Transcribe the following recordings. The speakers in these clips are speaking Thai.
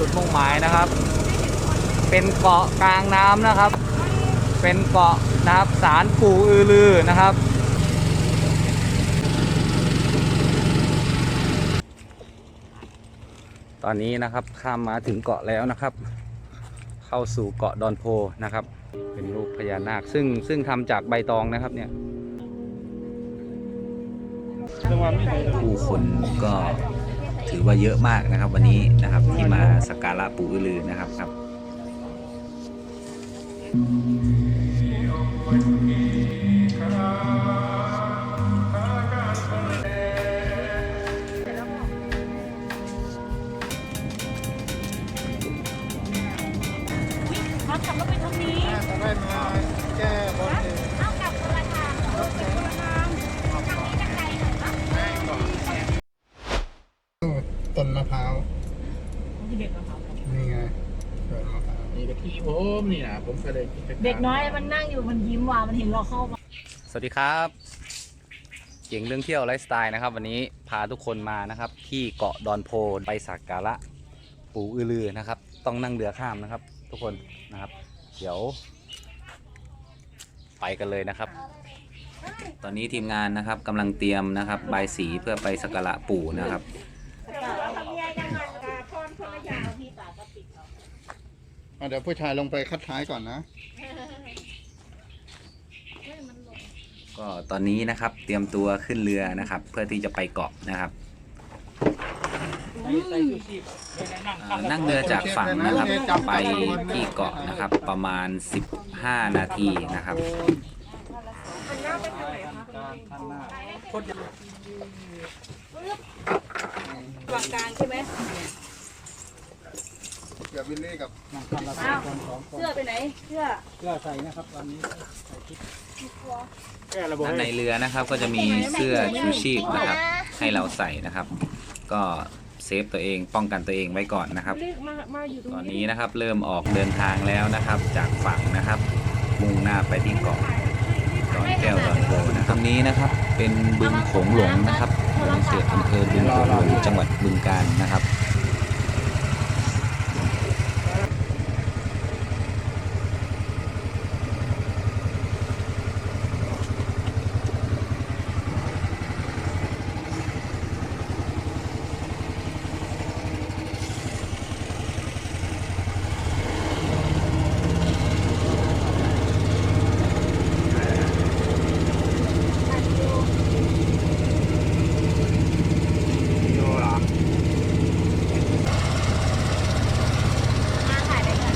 จุดมุ่งหมายนะครับ เป็นเกาะกลางน้ำนะครับ เป็นเกาะนะครับสารปู่อือลือนะครับตอนนี้นะครับข้ามมาถึงเกาะแล้วนะครับ เข้าสู่เกาะดอนโพนะครับ เป็นรูปพญานาคซึ่งซึ่งทำจากใบตองนะครับเนี่ยผู้คนก็ ถือว่าเยอะมากนะครับ วันนี้นะครับที่มาสักการะปู่อือลือนะครับครับเขาขับรถไปทางนี้ได้มาแก้บนเอง นี่ผมนี่นะผมก็เลยคิดจะเด็กน้อยมันนั่งอยู่มันยิ้มว่ามันเห็นเราเข้ามาสวัสดีครับ เก่งเรื่องเที่ยวไลฟ์สไตล์นะครับ วันนี้พาทุกคนมานะครับ ที่เกาะดอนโพไปสักการะปู่อือลือนะครับ ต้องนั่งเรือข้ามนะครับ ทุกคนนะครับ เดี๋ยว ไปกันเลยนะครับ ตอนนี้ทีมงานนะครับกำลังเตรียมนะครับใบายสีเพื่อไปสักการะปู่นะครับ อะเดี๋ยวผู้ชายลงไปคัดท้ายก่อนนะ ก็ตอนนี้นะครับเตรียมตัวขึ้นเรือนะครับ เพื่อที่จะไปเกาะนะครับอ่านั่งเรือจากฝั่งนะครับไปที่เกาะนะครับ ประมาณ 15 นาทีนะครับกลางกลางใช่ไหม เดี๋ยววิลลี่กับอ้าวเสื้อไปไหนเสื้อด้านในเรือนะครับก็จะมีเสื้อชูชีพนะครับ ให้เราใส่นะครับ ก็เซฟตัวเองป้องกันตัวเองไว้ก่อนนะครับมามาอยู่ตรงตอนนี้นะครับเริ่มออกเดินทางแล้วนะครับ จากฝั่งนะครับ มุ่งหน้าไปที่เกาะดอนแก้วดอนโพนะครับตรงนี้นะครับเป็นบึงโขงหลงนะครับหลงเขตอำเภอบึงโขงหลงจังหวัดบึงกาฬนะครับ มาถ่ายได้เลย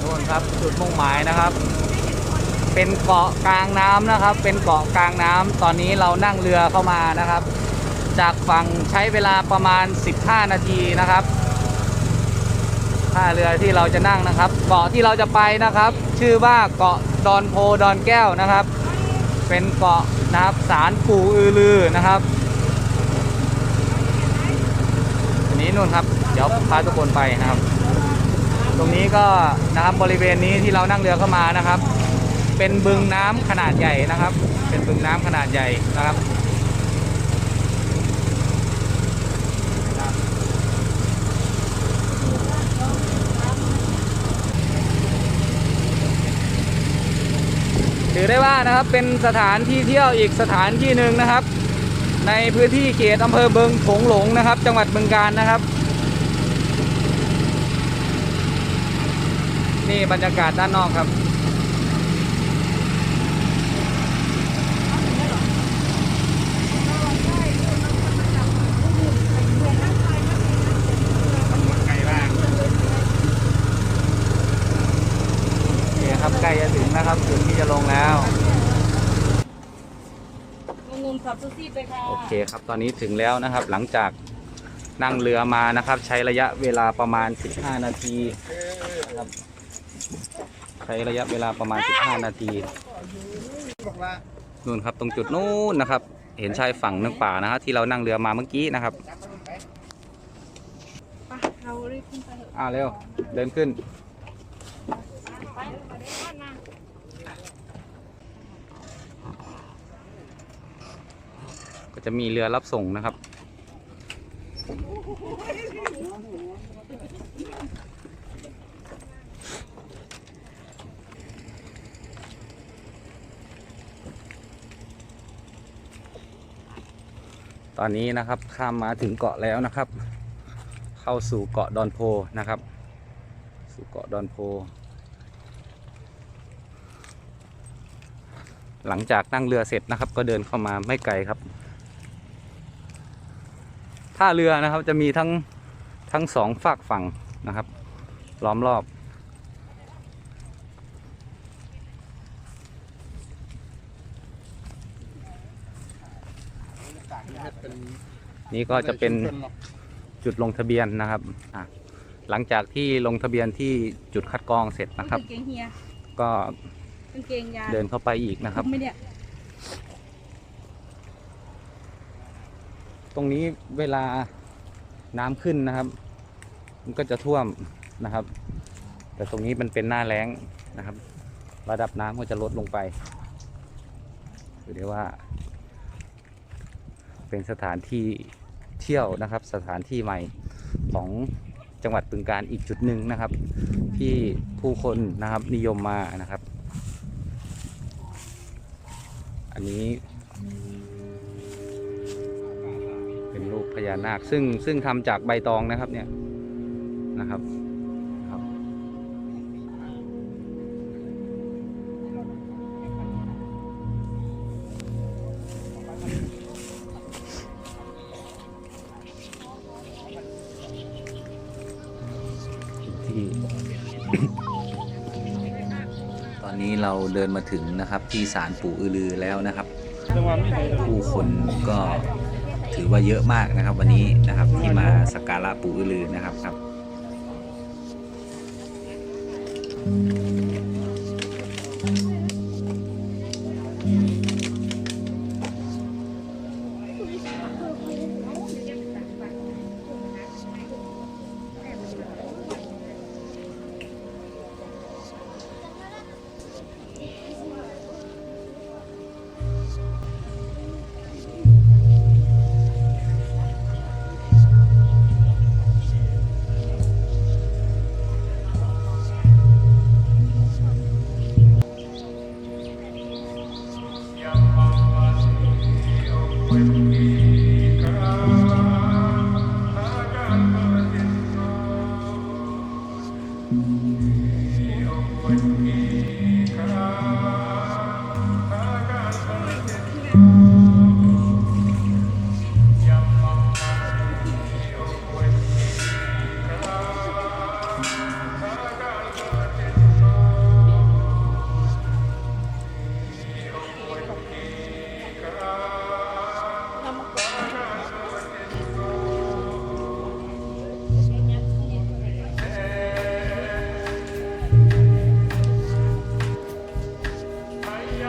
ทุกคนครับ จุดมุ่งหมายนะครับ เป็นเกาะกลางน้ำนะครับ เป็นเกาะกลางน้ำตอนนี้เรานั่งเรือเข้ามานะครับ จากฝั่งใช้เวลาประมาณ 15 นาทีนะครับท่าเรือที่เราจะนั่งนะครับ เกาะที่เราจะไปนะครับ ชื่อว่าเกาะดอนโพดอนแก้วนะครับ เป็นเกาะนะครับสารปู่อือลือนะครับนนี้นู่นครับ เดี๋ยวพาทุกคนไปนะครับ ตรงนี้ก็นะครับบริเวณนี้ที่เรานั่งเรือเข้ามานะครับ เป็นบึงน้ำขนาดใหญ่นะครับ เป็นบึงน้ำขนาดใหญ่นะครับถือได้ว่านะครับเป็นสถานที่เที่ยวอีกสถานที่หนึ่งนะครับ ในพื้นที่เขตอำเภอเบิงโขงหลงนะครับ จังหวัดบึงกาฬนะครับ นี่บรรยากาศด้านนอกครับไกลบ้างโอเคครับใกล้จะถึงนะครับจุดที่จะลงแล้วงงๆขับซูซี่ไปค่ะโอเคครับตอนนี้ถึงแล้วนะครับ หลังจากนั่งเรือมานะครับ ใช้ระยะเวลาประมาณ 15 นาทีนะครับ ใช้ระยะเวลาประมาณ 15 นาทีบอกว่านู่นครับตรงจุดนู้นนะครับ เห็นชายฝั่งนึงป่านะฮะที่เรานั่งเรือมาเมื่อกี้นะครับไปเรารีบขึ้นไปเถอะอ่าเร็วเดินขึ้นไปไปเดี๋ยวก่อนนะก็จะมีเรือรับส่งนะครับ อนนี้นะครับข้ามมาถึงเกาะแล้วนะครับ เข้าสู่เกาะดอนโพนะครับ สู่เกาะดอนโพ หลังจากนั่งเรือเสร็จนะครับ ก็เดินเข้ามาไม่ไกลครับท่าเรือนะครับจะมีทั้งทั้งสองฝากฝั่งนะครับ ล้อมรอบ นนี่ก็จะเป็นชุมชหรอกจุดลงทะเบียนนะครับอะหลังจากที่ลงทะเบียนที่จุดคัดกรองเสร็จนะครับ กางเกงเฮียก็กางเกงยาเดินเข้าไปอีกนะครับ ไม่เนี่ยตรงนี้เวลาน้ำขึ้นนะครับ มันก็จะท่วมนะครับ แต่ตรงนี้มันเป็นหน้าแล้งนะครับ ระดับน้ำก็จะลดลงไปถือได้ว่า เป็นสถานที่เที่ยวนะครับ สถานที่ใหม่ของจังหวัดบึงการอีกจุดหนึ่งนะครับ ที่ผู้คนนะครับนิยมมานะครับ อันนี้ เป็นรูปพญานาคซึ่งซึ่งทำจากใบตองนะครับเนี่ยนะครับครับ เราเดินมาถึงนะครับที่ศาลปู่อือลือแล้วนะครับ ผู้คนก็ถือว่าเยอะมากนะครับ วันนี้นะครับที่มาสักการะปู่อือลือนะครับครับ When. ต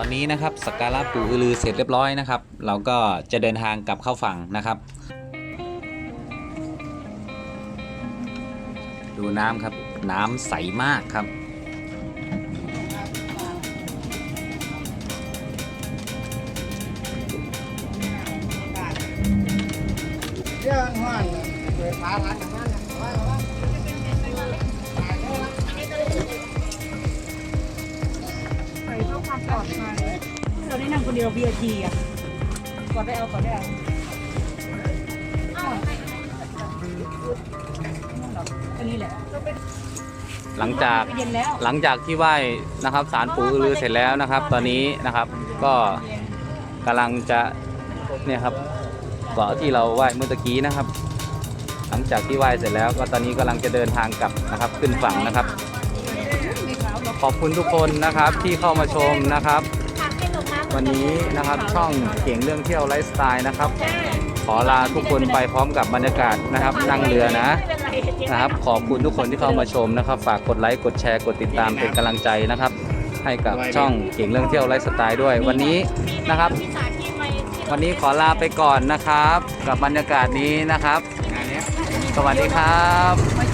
อนนี้นะครับสักการะปู่อือลือเสร็จเรียบร้อยนะครับ เราก็จะเดินทางกลับเข้าฝั่งนะครับ ดูน้ำครับน้ำใสมากครับ เรื่องห้อนเปิดฟ้าร้านอย่านนะว่าว่าไปเพื่อความปลอดภัยเราได้นั่งคนเดียว VIP อะกอนได้เอากอนได้เอาอันนี้แหละหลังจากหลังจากที่ไหว้นะครับสารปู่อือเสร็จแล้วนะครับ ตอนนี้นะครับก็กำลังจะเนี่ยครับ เกาะที่เราไหว้เมื่อตะกี้นะครับ หลังจากที่ไหว้เสร็จแล้ว ก็ตอนนี้กำลังจะเดินทางกลับนะครับ ขึ้นฝั่งนะครับ ขอบคุณทุกคนนะครับที่เข้ามาชมนะครับ วันนี้นะครับช่องเก่งเรื่องเที่ยวไลฟ์สไตล์นะครับ ขอลาทุกคนไปพร้อมกับบรรยากาศนะครับนั่งเรือนะนะครับขอบคุณทุกคนที่เข้ามาชมนะครับ ฝากกดไลค์กดแชร์กดติดตามเป็นกำลังใจนะครับ ให้กับช่องเก่งเรื่องเที่ยวไลฟ์สไตล์ด้วย วันนี้นะครับ วันนี้ขอลาไปก่อนนะครับ กับบรรยากาศนี้นะครับ สวัสดีครับ